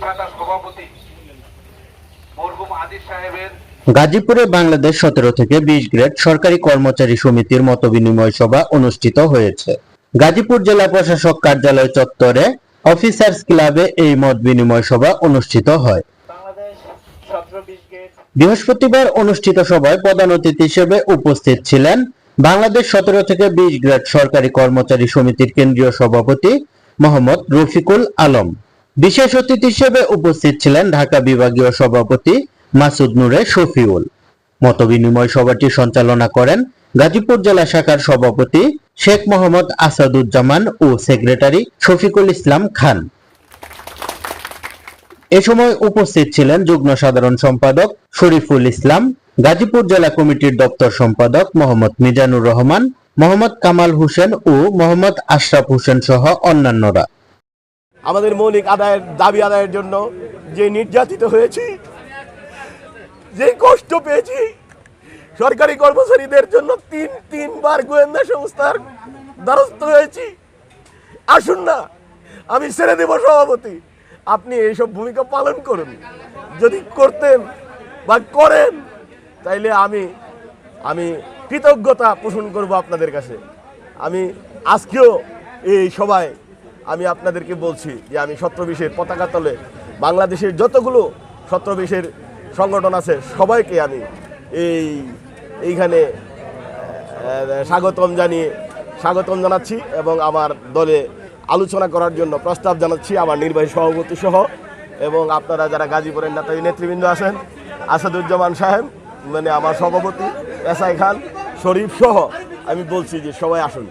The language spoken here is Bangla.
প্রতিষ্ঠাতা সভাপতি। মরহুম আদির সাহেবের গাজীপুরে বাংলাদেশ সতেরো থেকে বিশ গ্রেড সরকারি কর্মচারী সমিতির মত বিনিময় সভা অনুষ্ঠিত হয়েছে। গাজীপুর জেলা প্রশাসক কার্যালয় চত্বরে অফিসার্স ক্লাবে এই মত বিনিময় সভা অনুষ্ঠিত হয়। বৃহস্পতিবার অনুষ্ঠিত সভায় প্রধান অতিথি হিসেবে উপস্থিত ছিলেন বাংলাদেশ সতেরো থেকে বিশ গ্রেড সরকারি কর্মচারী সমিতির কেন্দ্রীয় সভাপতি মোহাম্মদ রফিকুল আলম। বিশেষ অতিথি হিসেবে উপস্থিত ছিলেন ঢাকা বিভাগীয় সভাপতি মাসুদ নূরে শফিউল। মতবিনিময় সভাটি সঞ্চালনা করেন গাজীপুর জেলা শাখার সভাপতি শেখ মোহাম্মদ আসাদুজ্জামান ও সেক্রেটারি শফিকুল ইসলাম খান। এ সময় উপস্থিত ছিলেন যুগ্ম সাধারণ সম্পাদক শরীফুল ইসলাম, গাজীপুর জেলা কমিটির দপ্তর সম্পাদক মোহাম্মদ মিজানুর রহমান, মোহাম্মদ কামাল হোসেন ও মোহাম্মদ আশরাফ হোসেন সহ অন্যান্যরা। আমাদের মৌলিক আদায়ের, দাবি আদায়ের জন্য যে নির্যাতিত হয়েছি, যে কষ্ট পেয়েছি, সরকারি কর্মচারীদের জন্য তিন, তিনবার গোয়েন্দা সংস্থার দ্বারস্থ হয়েছি। আসুন না, আমি ছেড়ে দেব সভাপতি। আপনি এইসব ভূমিকা পালন করুন। যদি করতেন বা করেন, তাইলে আমি আমি কৃতজ্ঞতা পোষণ করব আপনাদের কাছে। আমি আজকেও এই সভায় আমি আপনাদেরকে বলছি যে আমি সত্রবিশের পতাকা তলে বাংলাদেশের যতগুলো সত্রবিশের সংগঠন আছে, সবাইকে আমি এই, এইখানে স্বাগতম জানিয়ে, স্বাগতম জানাচ্ছি এবং আমার দলে আলোচনা করার জন্য প্রস্তাব জানাচ্ছি আমার নির্বাহী সভাপতি সহ এবং আপনারা যারা গাজীপুরের নেতা নেতৃবৃন্দ আছেন, আসাদুজ্জামান সাহেব মানে আমার সভাপতি, এস আই খান, শরীফ সহ আমি বলছি যে সবাই আসুন।